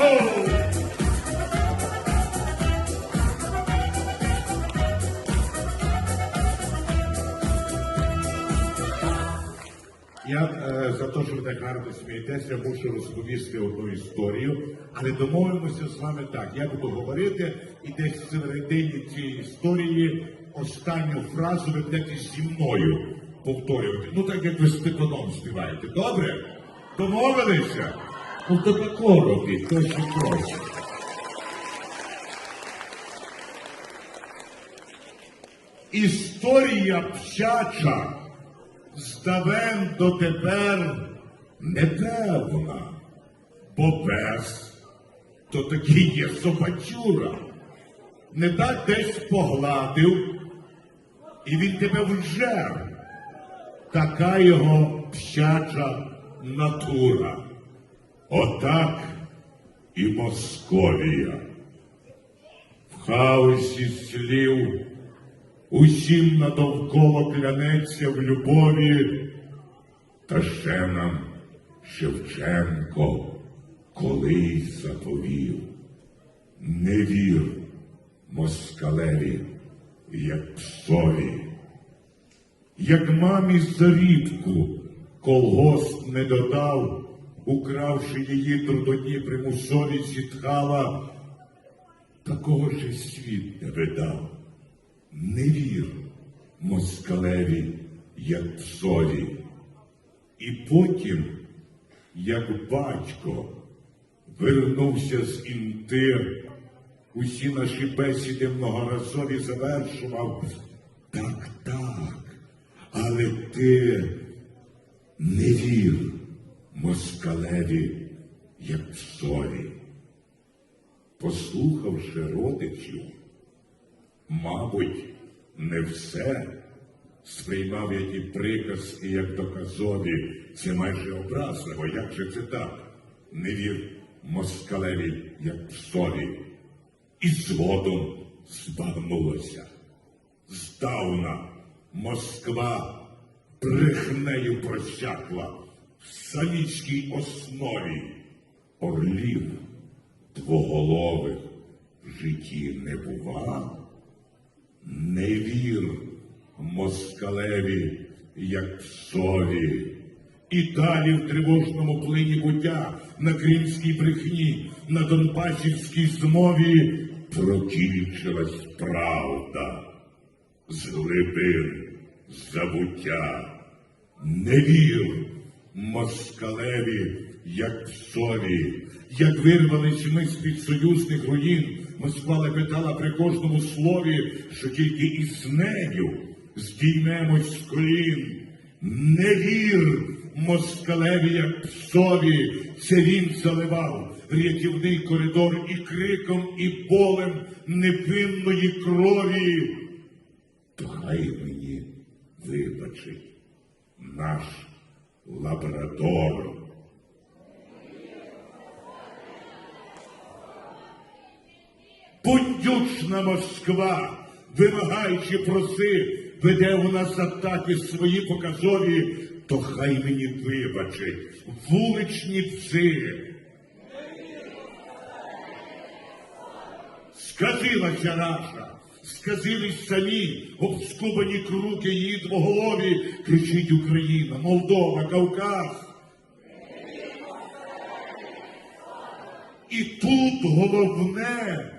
Я е, за те, що так гарно смієтеся, мушу розповісти одну історію, але домовимося з вами так. Я буду говорити, і десь середині цієї історії останню фразу ви будете зі мною повторювати. Ну так як ви степаном співаєте. Добре? Домовилися? Ну то тако робіть, то ще трохи. Історія пчача здавен дотепер непевна, бо пес то такий є собачура. Не так десь погладив, і він тебе вжер. Така його пщача натура. Отак і Московія. В хаосі слів усім надовкола клянеться в любові, та ще нам Шевченко колись заповів. Не вір москалеві, як псові, як мамі зарідку колгосп не додав, укравши її трудодні примусові зітхала, такого ж світ не видав. Не вір москалеві, як псові. І потім, як батько, вернувся з інтир, усі наші бесіди многоразові завершував. Так, так, але ти не вір москалеві, як псові. Послухавши родичів, Мабуть, не все сприймав я ті приказки, як доказові. Це майже образливо, як же це так? Не вір москалеві, як псові. І згодом збагнулося. Здавна Москва брехнею просякла в самічній основі орлів двоголових в житті не бува. Не вір москалеві, як псові. І далі в тривожному плині буття на кримській брехні, на Донбасівській змові прокінчилась правда. З глибин забуття. Не вір москалеві, як псові, як вирвались ми з-під союзних руїн, Москва лепетала при кожному слові, що тільки із нею здіймемось з колін. Не вір москалеві, як псові, це він заливав рятівний коридор і криком, і болем невинної крові. Хай мені вибачить наш лабрадор. Бундючна Москва, вимагаючи проси, веде у нас атаки свої показові, то хай мені вибачить вуличні пси. Сказилася наша, сказились самі, обскубані круки її двоголові, кричить Україна, Молдова, Кавказ. І тут головне,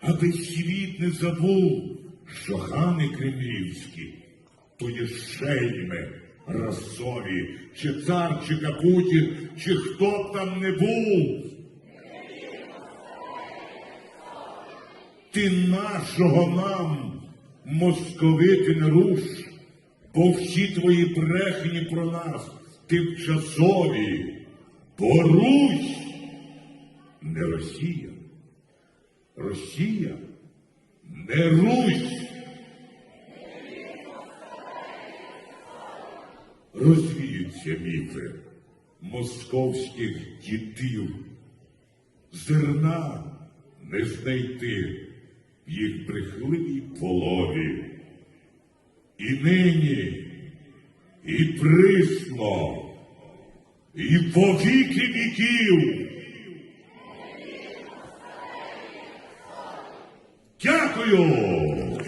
аби світ не забув, що хани кремлівські, то є шейми расові, чи цар, чи Капутін, чи хто б там не був. Ти нашого нам, московити, не руш, бо всі твої брехні про нас тимчасові, бо Русь не Росія. Росія не Русь. Розвіються міфи московських дітів. Зерна не знайти їх брехливій полові. І нині, і присно, і по віки віків. Дякую!